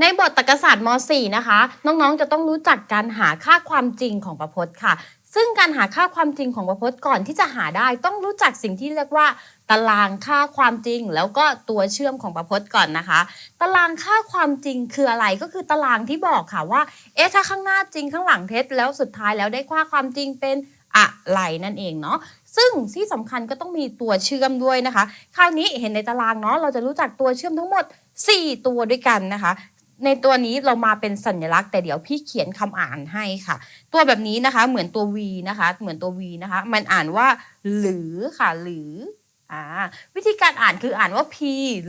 ในบทตรรกศาสตร์ม .4 นะคะ น้องๆ จะต้องรู้จักการหาค่าความจริงของประพจน์ค่ะ ซึ่งการหาค่าความจริงของประพจน์ก่อนที่จะหาได้ ต้องรู้จักสิ่งที่เรียกว่า ตารางค่าความจริง แล้วก็ตัวเชื่อมของประพจน์ก่อนนะคะ ตารางค่าความจริงคืออะไรก็คือตารางที่บอกค่ะว่า เอ๊ะถ้าข้างหน้าจริงข้างหลังเท็จแล้วสุดท้ายแล้วได้ค่าความจริงเป็นอะไรนั่นเองเนาะซึ่งที่สำคัญก็ต้องมีตัวเชื่อมด้วยนะคะ คราวนี้เห็นในตารางเนาะเราจะรู้จักตัวเชื่อมทั้งหมด 4 ตัวด้วยกันนะคะ ในตัวนี้เรามาเป็นสัญลักษณ์แต่เดี๋ยวพี่เขียนคำอ่านให้ค่ะ ตัวแบบนี้นะคะเหมือนตัว V นะคะ เหมือนตัว V นะคะ มันอ่านว่า หรือค่ะหรืออ่าวิธีการอ่านคืออ่านว่า P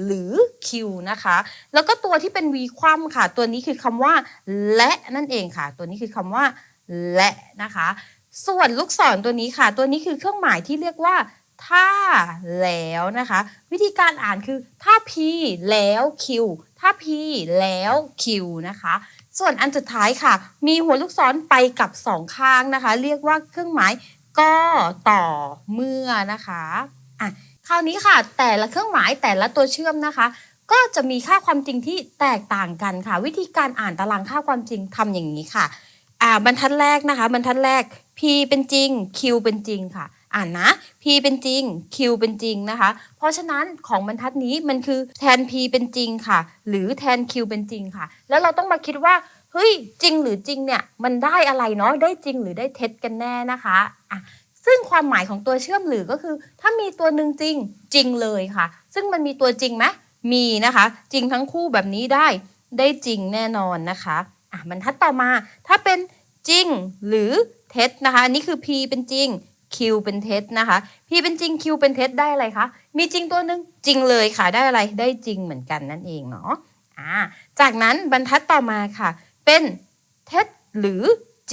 หรือ Q นะคะ แล้วก็ตัวที่เป็น V คว่ำค่ะ ตัวนี้คือคำว่า และนั่นเองค่ะ ตัวนี้คือคำว่า และนะคะ ส่วนลูกศรตัวนี้ค่ะ ตัวนี้คือเครื่องหมายที่เรียกว่า ถ้าแล้วนะคะ วิธีการอ่านคือ ถ้า P แล้ว Q ถ้า P แล้ว Q นะคะ ส่วนอันสุดท้ายค่ะ มีหัวลูกศรไปกับสองข้างนะคะ เรียกว่าเครื่องหมายก็ต่อเมื่อนะคะอะคราวนี้ค่ะแต่ละเครื่องหมายแต่ละตัวเชื่อมนะคะ ก็จะมีค่าความจริงที่แตกต่างกันค่ะ วิธีการอ่านตารางค่าความจริงทำอย่างนี้ค่ะอ่าบรรทัดแรกนะคะ บรรทัดแรก P เป็นจริง Q เป็นจริงค่ะ อ่านนะ P เป็นจริง Q เป็นจริงนะคะ เพราะฉะนั้นของบรรทัดนี้มันคือแทน P เป็นจริงค่ะ หรือแทน Q เป็นจริงค่ะ แล้วเราต้องมาคิดว่าเฮ้ยจริงหรือจริงเนี่ยมันได้อะไรเนาะได้จริงหรือได้เท็จกันแน่นะคะอะซึ่งความหมายของตัวเชื่อมหรือก็คือ ถ้ามีตัวหนึ่งจริงจริงเลยค่ะ ซึ่งมันมีตัวจริงไหมมีนะคะ จริงทั้งคู่แบบนี้ได้ได้จริงแน่นอนนะคะอะบรรทัดต่อมาถ้าเป็นจริงหรือเท็จนะคะอันนี้คือ P เป็นจริง Q เป็นเท็จนะคะ P เป็นจริง Q เป็นเท็จได้อะไรคะ มีจริงตัวหนึ่งจริงเลยค่ะ ได้อะไร ได้จริงเหมือนกันนั่นเองเนาะอ่าจากนั้นบรรทัดต่อมาค่ะ เป็นเท็จหรือ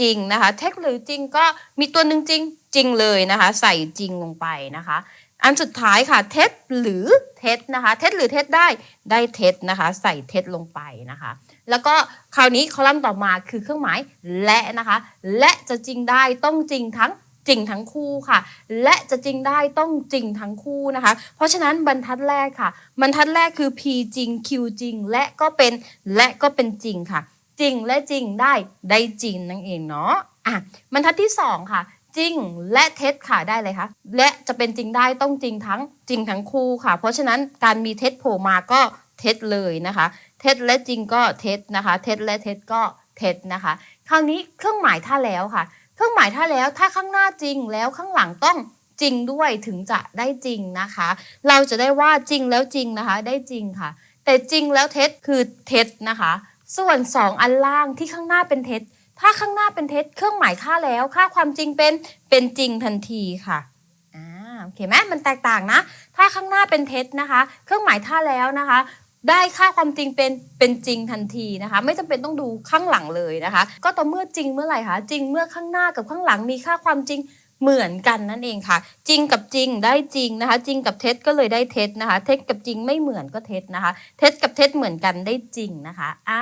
จริงนะคะ เท็จหรือจริงก็มีตัวหนึ่งจริงจริงเลยนะคะ ใส่จริงลงไปนะคะ อันสุดท้ายค่ะ เท็จหรือเท็จนะคะ เท็จหรือเท็จได้ ได้เท็จนะคะ ใส่เท็จลงไปนะคะ แล้วก็คราวนี้คอลัมน์ต่อมาคือเครื่องหมายและนะคะ และจะจริงได้ต้องจริงทั้ง จริงทั้งคู่ค่ะ และจะจริงได้ต้องจริงทั้งคู่นะคะ เพราะฉะนั้นบรรทัดแรกค่ะ บรรทัดแรกคือ P จริง Q จริง และก็เป็นและก็เป็นจริงค่ะ จริงและจริงได้ได้จริงนั่นเองเนาะอะบรรทัดที่สองค่ะจริงและเท็จค่ะได้เลยค่ะและจะเป็นจริงได้ต้องจริงทั้งจริงทั้งคู่ค่ะ เพราะฉะนั้นการมีเท็จโผล่มาก็เท็จเลยนะคะ เท็จและจริงก็เท็จนะคะ เท็จและเท็จก็เท็จนะคะ คราวนี้เครื่องหมายถ้าแล้วค่ะ เครื่องหมายถ้าแล้วถ้าข้างหน้าจริงแล้วข้างหลังต้องจริงด้วยถึงจะได้จริงนะคะ เราจะได้ว่าจริงแล้วจริงนะคะ ได้จริงค่ะ แต่จริงแล้วเท็จคือเท็จนะคะ ส่วนสองอันล่างที่ข้างหน้าเป็นเท็จ ถ้าข้างหน้าเป็นเท็จ เครื่องหมายค่าแล้วค่าความจริงเป็นเป็นจริงทันทีค่ะอ่าโอเคไหมมันแตกต่างนะ ถ้าข้างหน้าเป็นเท็จนะคะ เครื่องหมายท่าแล้วนะคะ ได้ค่าความจริงเป็นเป็นจริงทันทีนะคะ ไม่จำเป็นต้องดูข้างหลังเลยนะคะ ก็ต่อเมื่อจริงเมื่อไหร่คะจริงเมื่อข้างหน้ากับข้างหลังมีค่าความจริงเหมือนกันนั่นเองค่ะ จริงกับจริงได้จริงนะคะ จริงกับเท็จก็เลยได้เท็จนะคะ เท็จกับจริงไม่เหมือนก็เท็จนะคะ เท็จกับเท็จเหมือนกันได้จริงนะคะอ่า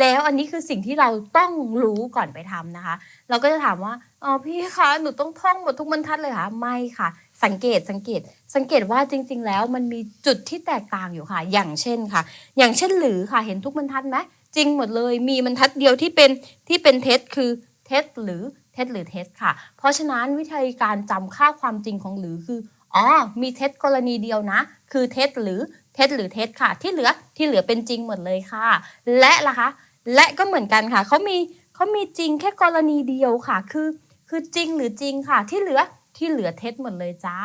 แล้วอันนี้คือสิ่งที่เราต้องรู้ก่อนไปทำนะคะ เราก็จะถามว่าอ๋อพี่คะหนูต้องท่องหมดทุกบรรทัดเลยค่ะไม่ค่ะ สังเกตสังเกต สังเกตว่าจริง ๆ แล้วมันมีจุดที่แตกต่างอยู่ค่ะ อย่างเช่นค่ะ อย่างเช่นหรือค่ะเห็นทุกบรรทัดไหมจริงหมดเลยมีบรรทัดเดียวที่เป็นที่เป็นเท็จคือเท็จหรือเท็จหรือเท็จค่ะ เพราะฉะนั้นวิธีการจำค่าความจริงของหรือคืออ๋อมีเท็จกรณีเดียวนะ คือเท็จหรือเท็จหรือเท็จค่ะ ที่เหลือที่เหลือเป็นจริงหมดเลยค่ะ และล่ะคะ และก็เหมือนกันค่ะเขามีเขามีจริงแค่กรณีเดียวค่ะ คือ คือจริงหรือจริงค่ะ ที่เหลือ ที่เหลือเท็จหมดเลยจ้า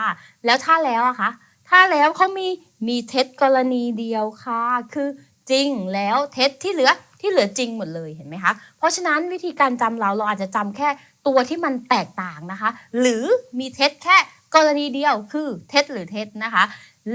แล้วถ้าแล้วอะคะถ้าแล้วเขามีมีเท็จกรณีเดียวค่ะ คือจริงแล้วเท็จที่เหลือที่เหลือจริงหมดเลยเห็นไหมคะ เพราะฉะนั้นวิธีการจำเราเราอาจจะจำแค่ตัวที่มันแตกต่างนะคะ หรือมีเท็จแค่กรณีเดียวคือเท็จหรือเท็จนะคะ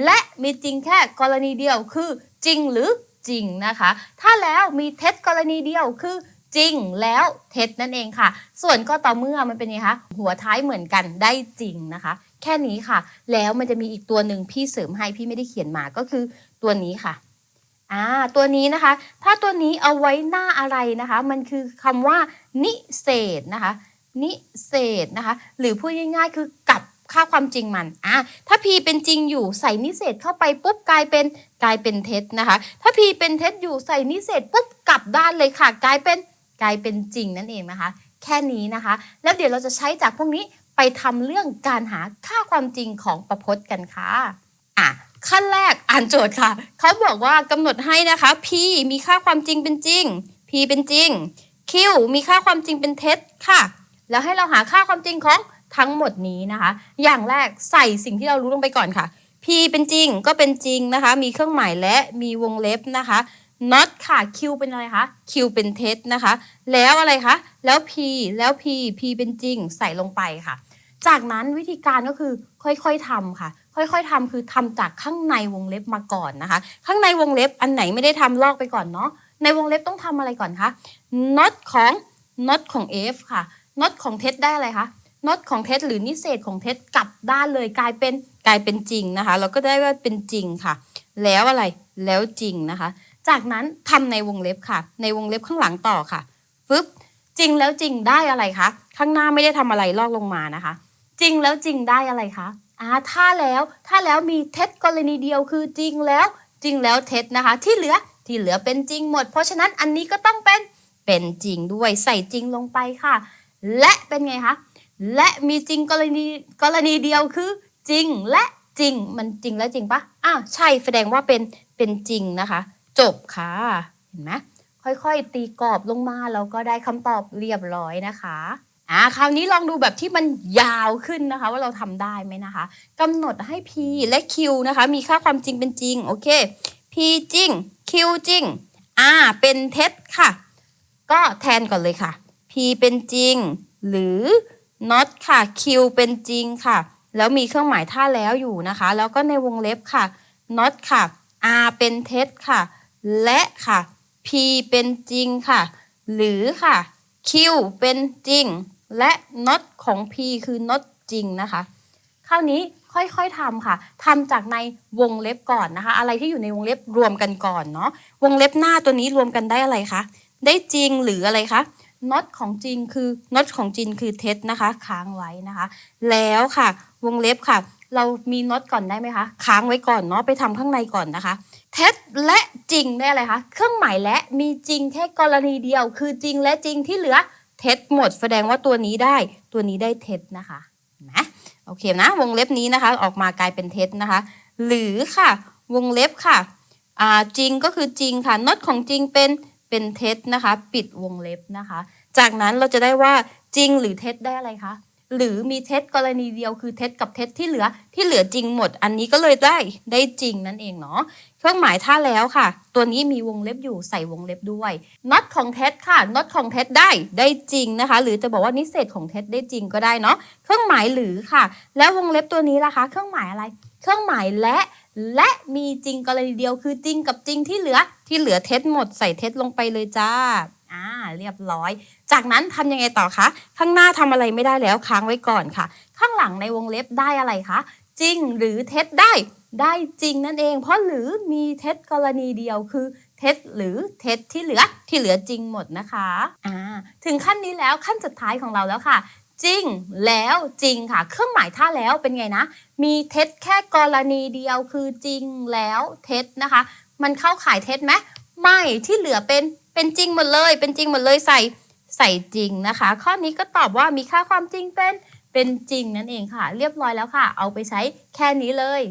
และมีจริงแค่กรณีเดียวคือจริงหรือจริงนะคะ ถ้าแล้วมีเท็จกรณีเดียวคือ จริงแล้วเท็จนั่นเองค่ะ ส่วนก็ต่อเมื่อมันเป็นไงคะหัวท้ายเหมือนกันได้จริงนะคะ แค่นี้ค่ะ แล้วมันจะมีอีกตัวหนึ่งพี่เสริมให้พี่ไม่ได้เขียนมาก็คือตัวนี้ค่ะอ่าตัวนี้นะคะ ถ้าตัวนี้เอาไว้หน้าอะไรนะคะ มันคือคำว่า นิเศษนะคะ นิเศษนะคะ หรือพูดง่ายๆ คือกับค่าความจริงมันอะถ้า p เป็นจริงอยู่ใส่นิเศษเข้าไปปุ๊บกลายเป็นกลายเป็นเท็จนะคะ ถ้า p เป็นเท็จอยู่ใส่นิเศษปุ๊บกลับด้านเลยค่ะ กลายเป็น กลายเป็นจริงนั่นเองนะคะ แค่นี้นะคะ แล้วเดี๋ยวเราจะใช้จากพวกนี้ไปทำเรื่องการหาค่าความจริงของประพจน์กันค่ะอะขั้นแรกอ่านโจทย์ค่ะ เขาบอกว่ากำหนดให้นะคะ p มีค่าความจริงเป็นจริง p เป็นจริง q มีค่าความจริงเป็นเท็จค่ะ แล้วให้เราหาค่าความจริงของทั้งหมดนี้นะคะ อย่างแรกใส่สิ่งที่เรารู้ลงไปก่อนค่ะ p เป็นจริงก็เป็นจริงนะคะ มีเครื่องหมายและมีวงเล็บนะคะ not ค่ะ q เป็นอะไรคะ q เป็นเท็จนะคะ แล้วอะไรคะ แล้ว p แล้ว p p เป็นจริงใส่ลงไปค่ะ จากนั้นวิธีการก็คือค่อยๆทำค่ะ ค่อยๆทำคือทำจากข้างในวงเล็บมาก่อนนะคะ ข้างในวงเล็บอันไหนไม่ได้ทำลอกไปก่อนเนาะ ในวงเล็บต้องทำอะไรก่อนคะ not ของ not ของ f ค่ะ not ของเท็จได้อะไรคะ not ของเท็จหรือนิเศษของเท็จกลับด้านเลยกลายเป็นกลายเป็นจริงนะคะ เราก็ได้ว่าเป็นจริงค่ะ แล้วอะไรแล้วจริงนะคะ จากนั้นทำในวงเล็บค่ะ ในวงเล็บข้างหลังต่อค่ะฟึบจริงแล้วจริงได้อะไรคะข้างหน้าไม่ได้ทำอะไรลอกลงมานะคะ จริงแล้วจริงได้อะไรคะอ่าถ้าแล้วถ้าแล้วมีเท็จกรณีเดียวคือจริงแล้วจริงแล้วเท็จนะคะ ที่เหลือที่เหลือเป็นจริงหมด เพราะฉะนั้นอันนี้ก็ต้องเป็นเป็นจริงด้วยใส่จริงลงไปค่ะ และเป็นไงคะและมีจริงกรณีกรณีเดียวคือ จริงและจริงมันจริงและจริงปะอ้าวใช่แสดงว่าเป็นเป็นจริงนะคะ จบค่ะ เห็นไหมค่อยๆ ตีกรอบลงมาแล้วก็ได้คำตอบเรียบร้อยนะคะอ่าคราวนี้ลองดูแบบที่มันยาวขึ้นนะคะ ว่าเราทำได้ไหมนะคะกำหนดให้ p และ q นะคะ มีค่าความจริงเป็นจริงโอเค p จริง q จริง r เป็นเท็จค่ะ ก็แทนก่อนเลยค่ะ p เป็นจริง หรือ not ค่ะ q เป็นจริงค่ะ แล้วมีเครื่องหมายท่าแล้วอยู่นะคะ แล้วก็ในวงเล็บค่ะ not ค่ะ r เป็นเท็จค่ะ และค่ะ p เป็นจริงค่ะ หรือค่ะ q เป็นจริง และ not ของ p คือ not จริงนะคะคราวนี้ค่อยๆทำค่ะ ทำจากในวงเล็บก่อนนะคะ อะไรที่อยู่ในวงเล็บรวมกันก่อนเนาะ วงเล็บหน้าตัวนี้รวมกันได้อะไรคะ ได้จริงหรืออะไรคะ not ของจริงคือ not ของจริงคือเท็จนะคะ ค้างไว้นะคะ แล้วค่ะ วงเล็บค่ะ เรามี not ก่อนได้ไหมคะ ค้างไว้ก่อนเนาะ ไปทำข้างในก่อนนะคะ เท็จและจริงได้อะไรคะ เครื่องหมายและมีจริงแค่กรณีเดียว คือจริงและจริงที่เหลือเท็จหมดแสดงว่าตัวนี้ได้ ตัวนี้ได้เท็จนะคะนไหมโอเคนะ วงเล็บนี้นะคะ ออกมากลายเป็นเท็จนะคะ หรือค่ะ วงเล็บค่ะจริงก็คือจริงค่ะนอตของจริงเป็นเป็นเท็จนะคะ ปิดวงเล็บนะคะ จากนั้นเราจะได้ว่าจริงหรือเท็จได้อะไรคะ หรือมีเท็จกรณีเดียวคือเท็จกับเท็จที่เหลือที่เหลือจริงหมด อันนี้ก็เลยได้ได้จริงนั่นเองเนาะเครื่องหมายถ้าแล้วค่ะ ตัวนี้มีวงเล็บอยู่ใส่วงเล็บด้วย not ของเท็จค่ะ not ของเท็จได้ได้จริงนะคะ หรือจะบอกว่านิเศษของเท็จได้จริงก็ได้เนาะเครื่องหมายหรือค่ะ แล้ววงเล็บตัวนี้ล่ะคะ เครื่องหมายอะไร เครื่องหมายและและมีจริงกรณีเดียวคือจริงกับจริงที่เหลือที่เหลือเท็จหมดใส่เท็จลงไปเลยจ้าอ่า เรียบร้อย จากนั้นทำยังไงต่อคะ ข้างหน้าทำอะไรไม่ได้แล้วค้างไว้ก่อนค่ะ ข้างหลังในวงเล็บได้อะไรคะ จริงหรือเท็จได้ ได้จริงนั่นเอง เพราะหรือมีเท็จกรณีเดียวคือเท็จหรือเท็จที่เหลือที่เหลือจริงหมดนะคะอ่าถึงขั้นนี้แล้วขั้นสุดท้ายของเราแล้วค่ะจริงแล้วจริงค่ะ เครื่องหมายถ้าแล้วเป็นไงนะ มีเท็จแค่กรณีเดียวคือจริงแล้วเท็จนะคะ มันเข้าข่ายเท็จไหมไม่ที่เหลือเป็น เป็นจริงหมดเลย เป็นจริงหมดเลยใส่ใส่จริงนะคะ ข้อนี้ก็ตอบว่ามีค่าความจริงเป็นเป็นจริงนั่นเองค่ะ เรียบร้อยแล้วค่ะ เอาไปใช้แค่นี้เลย